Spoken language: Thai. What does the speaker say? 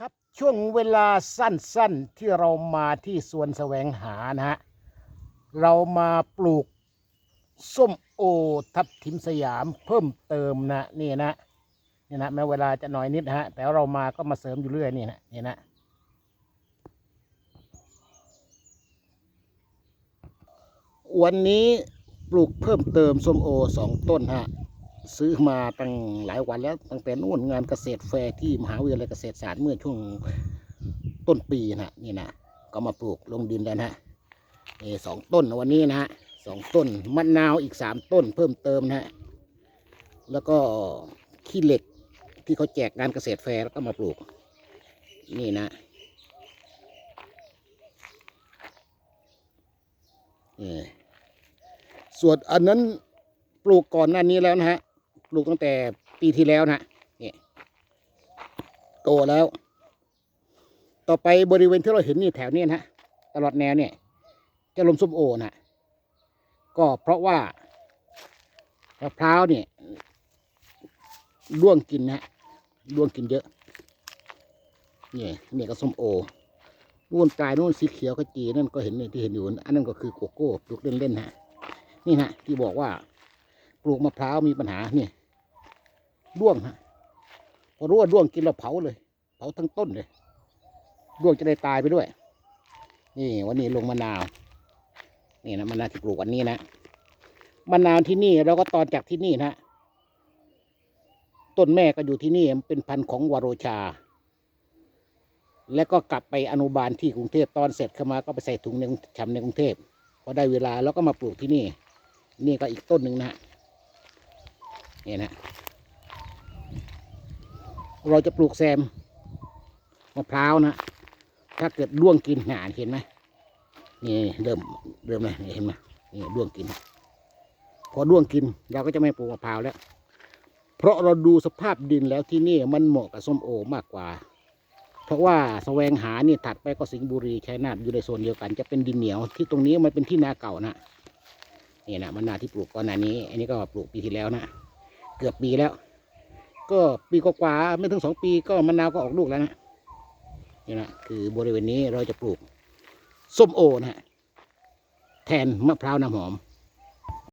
ครับช่วงเวลาสั้นๆที่เรามาที่สวนแสวงหานะฮะเรามาปลูกส้มโอทับทิมสยามเพิ่มเติมนะนี่นะนี่นะแม้เวลาจะน้อยนิดฮะแต่เรามาก็มาเสริมอยู่เรื่อยนี่นะนี่นะวันนี้ปลูกเพิ่มเติมส้มโอสองต้นฮะ ซื้อมาตั้งหลายวันแล้วตั้งแต่นู่นงานเกษตรแฟร์ที่มหาวิทยาลัยเกษตรศาสตร์เมื่อช่วงต้นปีนะนี่นะก็มาปลูกลงดินแล้วนะนี่สองต้นวันนี้นะฮะสองต้นมะนาวอีกสามต้นเพิ่มเติมนะฮะแล้วก็ขี้เหล็กที่เขาแจกงานเกษตรแฟร์แล้วก็มาปลูก นี่นะนี่ส่วนอันนั้นปลูกก่อนหน้านี้แล้วนะฮะ ลูกตั้งแต่ปีที่แล้วนะนี่โตแล้ว ต่อไปบริเวณที่เราเห็นนี่แถวเนี้นะฮะตลอดแนวเนี่ย จะลมส้มโอนะก็เพราะว่ามะพร้าวเนี่ยร่วงกินนะร่วงกินเยอะนี่เนี่ยก็ส้มโอนู่นปลายนู่นสีเขียวขจีนั่นก็เห็นนี่ที่เห็นอยู่ อันนั้นก็คือโกโก้ปลูกเล่นๆฮะนี่ฮะที่บอกว่า ปลูกมะพร้าวมีปัญหาเนี่ย ร่วงฮะพอร่วงร่วงกินเราเผาเลย เผาทั้งต้นเลยร่วงจะได้ตายไปด้วย นี่วันนี้ลงมะนาว นี่นะมะนาวที่ปลูกวันนี้นะมะนาวที่นี่เราก็ตอนจากที่นี่นะต้นแม่ก็อยู่ที่นี่เป็นพันธุ์ของวาโรชา แล้วก็กลับไปอนุบาลที่กรุงเทพตอนเสร็จเข้ามาก็ไปใส่ถุงในชำในกรุงเทพพอได้เวลาแล้วก็มาปลูกที่นี่ นี่ก็อีกต้นหนึ่งนะฮะนี่นะ เราจะปลูกแซมมะพร้าวนะ ถ้าเกิดร่วงกินหนาเห็นไหมนี่เริ่มเริ่มเลยนี่เห็นไหมนี่ร่วงกิน พอร่วงกินเราก็จะไม่ปลูกมะพร้าวแล้ว เพราะเราดูสภาพดินแล้วที่นี่มันเหมาะกับส้มโอมากกว่า เพราะว่าแสวงหานี่ถัดไปก็สิงห์บุรีชัยนาทอยู่ในโซนเดียวกัน จะเป็นดินเหนียวที่ตรงนี้มันเป็นที่นาเก่านะนี่นะมะนนาที่ปลูกก่อนหน้านี้ อันนี้ก็ปลูกปีที่แล้วนะเกือบปีแล้ว ก็ปีกว่าไม่ถึงสองปีก็มะนาวก็ออกลูกแล้วนะนี่นะคือบริเวณนี้เราจะปลูกส้มโอนะฮะแทนมะพร้าวน้ำหอม